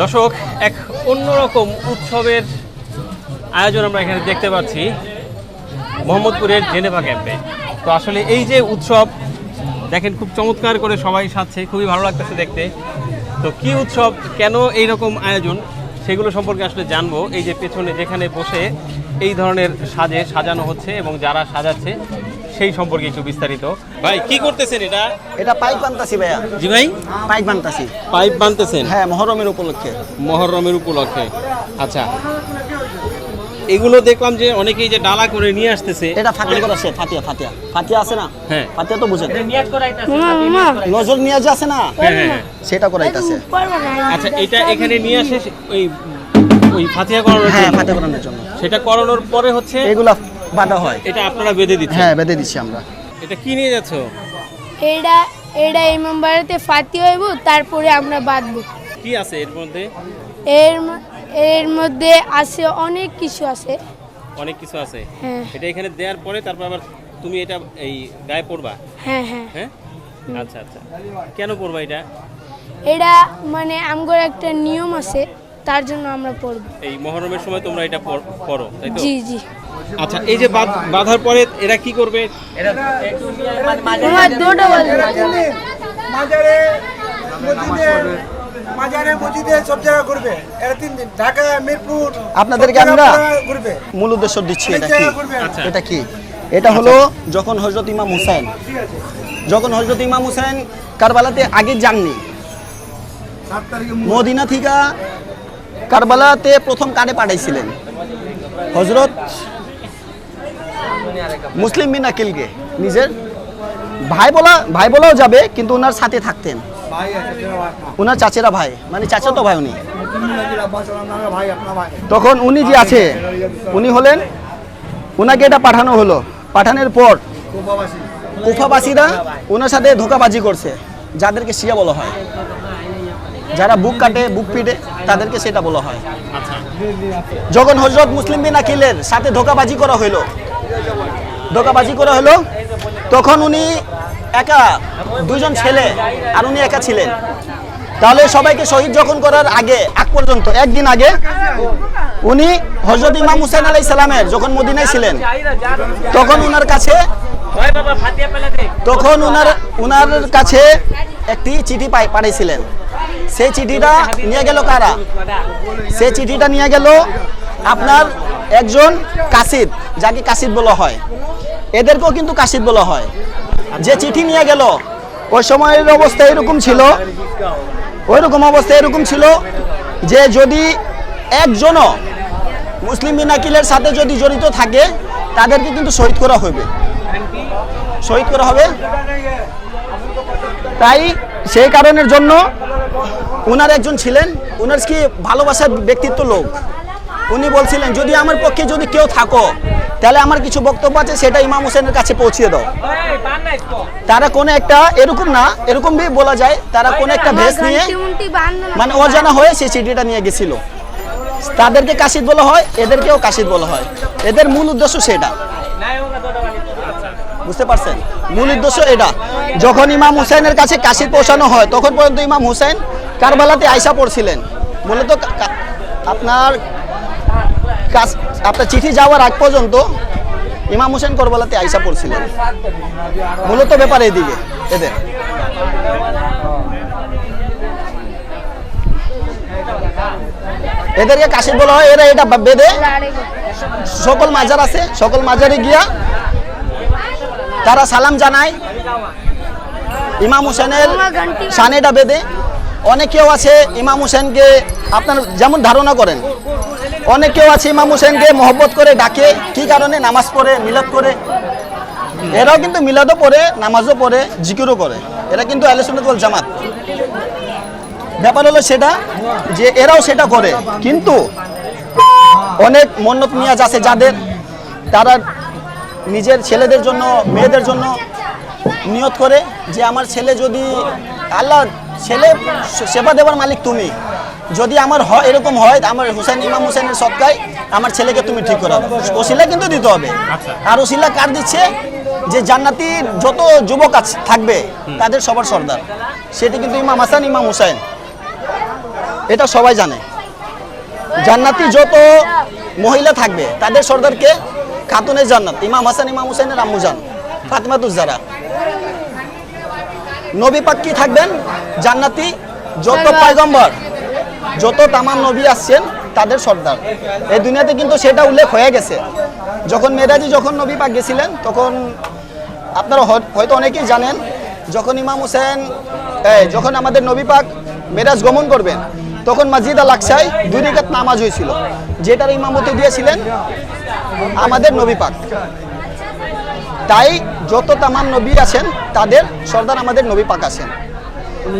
দর্শক, এক অন্যরকম উৎসবের আয়োজন আমরা এখানে দেখতে পাচ্ছি মোহাম্মদপুরের জেনেভা ক্যাম্পে। তো আসলে এই যে উৎসব, দেখেন খুব চমৎকার করে সবাই সাজছে, খুবই ভালো লাগতেছে দেখতে। তো কি উৎসব, কেন এই রকম আয়োজন, সেগুলো সম্পর্কে আসলে জানব। এই যে পেছনে যেখানে বসে এই ধরনের সাজে, সাজানো হচ্ছে এবং যারা সাজাচ্ছে সেই সম্পর্কে একটু বিস্তারিত। ভাই কি করতেছেন এটা? এটা পাইপ বানতাছি ভাইয়া। জি ভাই? পাইপ বানতাছি। পাইপ বানতেছেন? হ্যাঁ মহরমের উপলক্ষে। মহরমের উপলক্ষে। আচ্ছা। এগুলো দেখলাম যে অনেকেই যে ডালা করে নিয়ে আসতেছে। এটা ফাতিয়া করা আছে ফাতিয়া ফাতিয়া ফাতিয়া আছে না? হ্যাঁ। ফাতিয়া তো বুঝেন। মামা মামা নজর নিয়ে যে আছে না? হ্যাঁ হ্যাঁ হ্যাঁ। সেটা করাইতাছে। আচ্ছা এটা এখানে নিয়ে আসে ওই ওই ফাতিহা করানোর হ্যাঁ জন্য। ফাতিয়া করানোর জন্য। সেটা করানোর পরে হচ্ছে এগুলা বাঁধা হয়। এটা আপনারা বেঁধে দিচ্ছেন? হ্যাঁ বেঁধে দিচ্ছি আমরা। এটা কি নিয়ে যাচ্ছ? এটা এটা ইমাম বাড়িতে ফাতি হইব তারপরে আমরা বাঁধবো। কি আছে এর মধ্যে? এর এর মধ্যে আছে অনেক কিছু আছে। অনেক কিছু আছে। হ্যাঁ। এটা এখানে দেওয়ার পরে তারপর আবার তুমি এটা এই গায়ে পড়বা? হ্যাঁ হ্যাঁ। হ্যাঁ? আচ্ছা আচ্ছা। কেন পড়বা এটা? এটা মানে আমগর একটা নিয়ম আছে তার জন্য আমরা পড়ব। এই মহরমের সময় তোমরা এটা পড়ো তাই তো? জি জি। আচ্ছা এই যে বাঁধ- বাঁধার পরে এরা কি করবে? মামা মাজারে মাজারে মসজিদে সব জায়গা ঘুরবে। এরা তিন দিন। ঢাকা মিরপুর আপনাদেরকে আমরা- ঘুরবে। মূল উদ্দেশ্য দিচ্ছি এটা কি? জায়গা ঘুরবে। আচ্ছা। এটা কি? এটা হলো যখন হজরত ইমাম হুসাইন যখন হজরত ইমাম হুসাইন কারবালাতে আগে যাননি মদিনা থিকা কারবালাতে প্রথম কানে পাঠাইছিলেন। হজরত মুসলিম বিন আকিলকে। নিজের ভাই বলা ভাই বলাও যাবে কিন্তু ওনার সাথে থাকতেন। ওনার চাচেরা ভাই। মানে চাচা তো ভাই উনি। তখন উনি যে আছে উনি হলেন ওনাকে এটা পাঠানো হলো। পাঠানোর পর কুফাবাসীরা ওনার সাথে ধোকাবাজি করছে যাদেরকে শিয়া বলা হয়। যারা বুক কাটে বুক পিটে তাদেরকে সেটা বলা হয়। যখন হজরত মুসলিম বিন আকিলের সাথে ধোকাবাজি করা হলো ধোকাবাজি করা হলো, তখন উনি একা দুইজন ছেলে আর উনি একা ছিলেন। তাহলে সবাইকে শহীদ যখন করার আগে, আগ পর্যন্ত, একদিন আগে, উনি হজরত ইমাম হুসেন আলাই সালামের যখন মদিনায় ছিলেন, তখন উনার কাছে, তখন উনার উনার কাছে একটি চিঠি পাই পাঠিয়েছিলেন সেই চিঠিটা নিয়ে গেল কারা? সেই চিঠিটা নিয়ে গেল আপনার একজন কাসিদ, যাকে কাসিদ বলা হয়। এদেরকেও কিন্তু কাশিদ বলা হয়। যে চিঠি নিয়ে গেল, ওই সময়ের অবস্থা এরকম ছিল ওই রকম অবস্থা এরকম ছিল যে যদি একজনও মুসলিম বিনাকিলের সাথে যদি জড়িত থাকে, তাদেরকে কিন্তু শহীদ করা হবে। শহীদ করা হবে। তাই সেই কারণের জন্য উনার একজন ছিলেন, উনার কি ভালোবাসার ব্যক্তিত্ব লোক? উনি বলছিলেন, যদি আমার পক্ষে যদি কেউ থাকো তাহলে আমার কিছু বক্তব্য আছে সেটা ইমাম হোসেনের কাছে পৌঁছিয়ে দাও। তারা কোনো একটা এরকম না এরকম ভি বলা যায় তারা কোনো একটা ভেস নিয়ে মানে অজানা হয়ে সেই চিঠিটা নিয়ে গেছিল। তাদেরকে কাশিদ বলা হয় এদেরকেও কাশিদ বলা হয়। এদের মূল উদ্দেশ্য সেটা। বুঝতে পারছেন? মূল উদ্দেশ্য এটা। যখন ইমাম হুসাইনের কাছে কাশিদ পৌঁছানো হয় তখন পর্যন্ত ইমাম হুসাইন কারবালাতে আয়সা পড়ছিলেন। মূলত আপনার কাছ- আপনার চিঠি যাওয়ার আগ পর্যন্ত ইমাম হুসেন করবালাতে আয়সা পড়ছিলেন। মূলত ব্যাপার এদিকে, এদের। এদেরকে কাশিদ বলা হয়, এরা এটা বেদে। সকল মাজার আছে, সকল মাজারে গিয়া তারা সালাম জানায়। ইমাম হোসেনের সানেটা বেদে। অনেকেও আছে, ইমাম হোসেনকে আপনার যেমন ধারণা করেন অনেকেও আছে ইমাম হোসেনকে মহব্বত করে ডাকে, কি কারণে? নামাজ পড়ে, মিলাদ করে এরাও কিন্তু মিলাদও পড়ে, নামাজও পড়ে, জিকিরও করে। এরা কিন্তু আলোচনাতল জামাত। ব্যাপার হলো সেটা যে এরাও সেটা করে। কিন্তু অনেক মন্নত নিয়াজ আছে যাদের, তারা নিজের ছেলেদের জন্য, মেয়েদের জন্য নিয়ত করে যে, আমার ছেলে যদি, আল্লাহ, ছেলে সেবা দেবার মালিক তুমি। যদি আমার হয় এরকম হয় আমার হুসেন ইমাম হুসেনের সৎকায় আমার ছেলেকে তুমি ঠিক করে দাও ওসিলা কিন্তু দিতে হবে। আর ওসিলা কার দিচ্ছে? যে জান্নাতির যত যুবক আছে থাকবে তাদের সবার সর্দার। সেটি কিন্তু ইমাম হাসান ইমাম হুসাইন এটা সবাই জানে। জান্নাতি যত মহিলা থাকবে তাদের সর্দারকে খাতুনের জান্নাত। ইমাম হাসান ইমাম হুসেনের আম্মুজান ফাতিমাতুজারা নবী পাক কি থাকবেন? জান্নাতি যত পয়গম্বর যত তামাম নবী আসছেন, তাদের সর্দার। এই দুনিয়াতে কিন্তু সেটা উল্লেখ হয়ে গেছে। যখন মেরাজি যখন নবী পাক গেছিলেন, তখন আপনারা হয়তো অনেকেই জানেন, যখন ইমাম হোসেন যখন আমাদের নবী পাক মেরাজ গমন করবেন, তখন মসজিদ আল আকসায় দুই রিকাত নামাজ হয়েছিল। যেটার ইমামতি দিয়েছিলেন আমাদের নবী পাক। তাই যত তামান নবী আছেন, তাদের সর্দার আমাদের নবী পাক আছেন।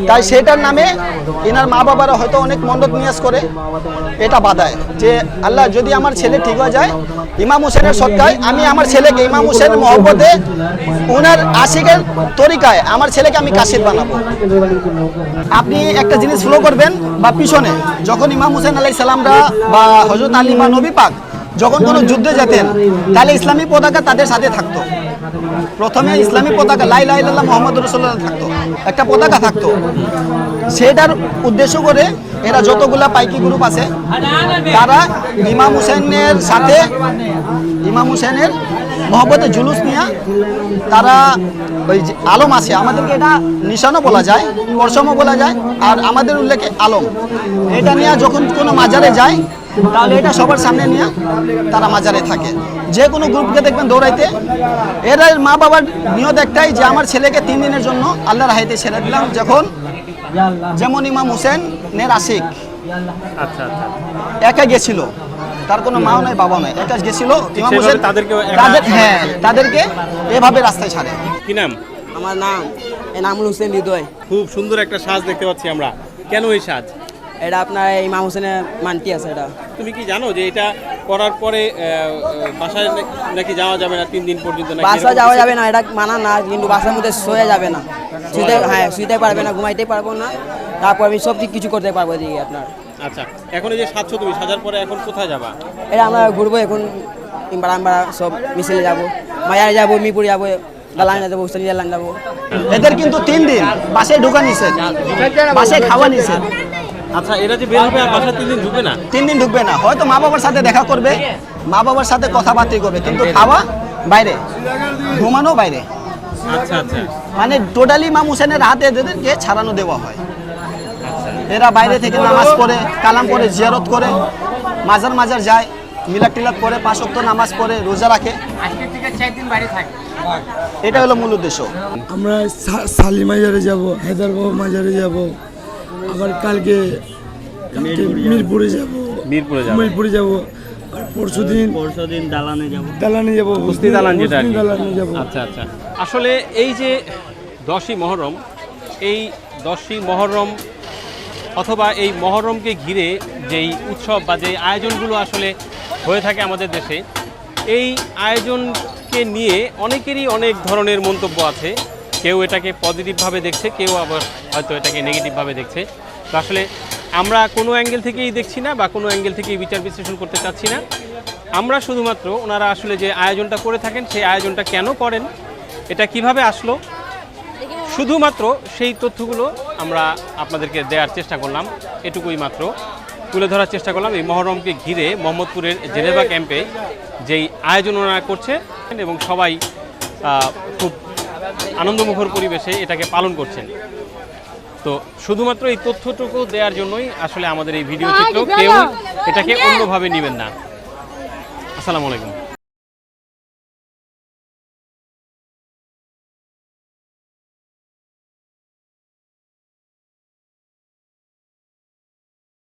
তাই সেটার নামে এনার মা বাবারা হয়তো অনেক মণ্ডপ নিয়াজ করে, এটা বাধায় যে আল্লাহ যদি আমার ছেলে ঠিক হয়ে যায়, ইমাম হোসেনের সৎকায়, আমি আমার ছেলেকে, ইমাম হোসেনের মহব্বতে ওনার আশিকের তরিকায় আমার ছেলেকে আমি কাশির বানাবো। আপনি একটা জিনিস ফলো করবেন বা পিছনে, যখন ইমাম হোসেন আলাই সালামরা বা হজরত আলিমা নবী পাক যখন কোনো যুদ্ধে যেতেন, তাহলে ইসলামী পতাকা তাদের সাথে থাকতো। প্রথমে ইসলামী পতাকা লাই লাই লাল্লাহ মোহাম্মদ রসুল্লাহ থাকতো। একটা পতাকা থাকতো। সেটার উদ্দেশ্য করে এরা যতগুলা পাইকি গ্রুপ আছে, তারা ইমাম হুসেনের সাথে, ইমাম হুসেনের মহব্বতে জুলুস নিয়ে তারা ওই যে আলম আছে, আমাদেরকে এটা নিশানও বলা যায়, পরশমও বলা যায়, আর আমাদের উল্লেখে আলম। এটা নিয়ে যখন কোনো মাজারে যায় তাহলে এটা সবার সামনে নিয়ে তারা মাজারে থাকে। যে কোনো গ্রুপকে দেখবেন দৌড়াইতে। এরা মা বাবার নিয়ত একটাই যে আমার ছেলেকে তিন দিনের জন্য আল্লাহর হাইতে ছেড়ে দিলাম যখন যেমন ইমাম হুসেনের আশিক আচ্ছা আচ্ছা। একা গেছিল। তার কোনো মাও নাই বাবা নাই। একা গেছিল। ইমাম হোসেন তাদেরকেও একা- তাদের হ্যাঁ তাদেরকে এভাবে রাস্তায় ছাড়ে। কি নাম? আমার নাম এনামুল হোসেন হৃদয়। খুব সুন্দর একটা সাজ দেখতে পাচ্ছি আমরা। কেন এই সাজ? এটা আপনার ইমাম হোসেনের মানটি আছে এটা। তুমি কি জানো যে এটা করার পরে বাসায় নাকি যাওয়া যাবে না তিন দিন পর্যন্ত বাসা যাওয়া যাবে না এটা মানা না কিন্তু বাসার মধ্যে শোয়া যাবে না। শুতে হ্যাঁ শুতে পারবে না ঘুমাইতে পারব না। তারপর আমি সব কিছু করতে পারব এদিকে আপনার। আচ্ছা এখন এই যে সাজছো তুমি সাজার পরে এখন কোথায় যাবা? এটা আমরা ঘুরবো এখন বারাম্বাড়া সব মিছিলে যাব। মায়ারে যাব মিরপুর যাব এদের কিন্তু তিন দিন বাসে ঢোকা নিষেধ বাসে খাওয়া নিষেধ। আচ্ছা এরা যে বের হবে আর বাসায় তিন দিন ঢুকবে না? তিন দিন ঢুকবে না। হয়তো মা বাবার সাথে দেখা করবে মা বাবার সাথে কথাবার্তা করবে কিন্তু খাওয়া বাইরে ঘুমানো বাইরে। আচ্ছা আচ্ছা। মানে টোটালি ইমাম হোসেনের হাতে এদেরকে ছাড়ানো দেওয়া হয়। এরা বাইরে থেকে নামাজ পড়ে কালাম করে জিয়ারত করে মাজার মাজার যায় মিলাদ টিলাদ করে পাঁচ ওয়াক্ত নামাজ পড়ে রোজা রাখে। এটা হলো মূল উদ্দেশ্য। আমরা সা- সালি যাব হায়দ্রাবাদ মাজারে যাব আবার কালকে মিরপুরে যাব। মিরপুরে যাবে। মিরপুরে যাব। আর পরশু দিন পরশুদিন দালানে যাব। দালানে যাব। কুস্তি দালান যেটা দালানে যাব। আচ্ছা আচ্ছা। আসলে এই যে দশই মহরম এই দশই মহরম অথবা এই মহরমকে ঘিরে যেই উৎসব বা যে আয়োজনগুলো আসলে হয়ে থাকে আমাদের দেশে এই আয়োজনকে নিয়ে অনেকেরই অনেক ধরনের মন্তব্য আছে। কেউ এটাকে পজিটিভভাবে দেখছে, কেউ আবার হয়তো এটাকে নেগেটিভভাবে দেখছে। তো আসলে আমরা কোনো অ্যাঙ্গেল থেকেই দেখছি না বা কোনো অ্যাঙ্গেল থেকেই বিচার বিশ্লেষণ করতে চাচ্ছি না। আমরা শুধুমাত্র ওনারা আসলে যে আয়োজনটা করে থাকেন, সেই আয়োজনটা কেন করেন, এটা কীভাবে আসলো, শুধুমাত্র সেই তথ্যগুলো আমরা আপনাদেরকে দেওয়ার চেষ্টা করলাম, এটুকুই মাত্র। তুলে ধরার চেষ্টা করলাম এই মহরমকে ঘিরে মোহাম্মদপুরের জেনেভা ক্যাম্পে যেই আয়োজন ওনারা করছে, এবং সবাই খুব আনন্দমুখর পরিবেশে এটাকে পালন করছেন। তো শুধুমাত্র এই তথ্যটুকু দেওয়ার জন্যই আসলে আমাদের এই ভিডিও চিত্র কেউ এটাকে অন্যভাবে নেবেন না। আসসালামু আলাইকুম।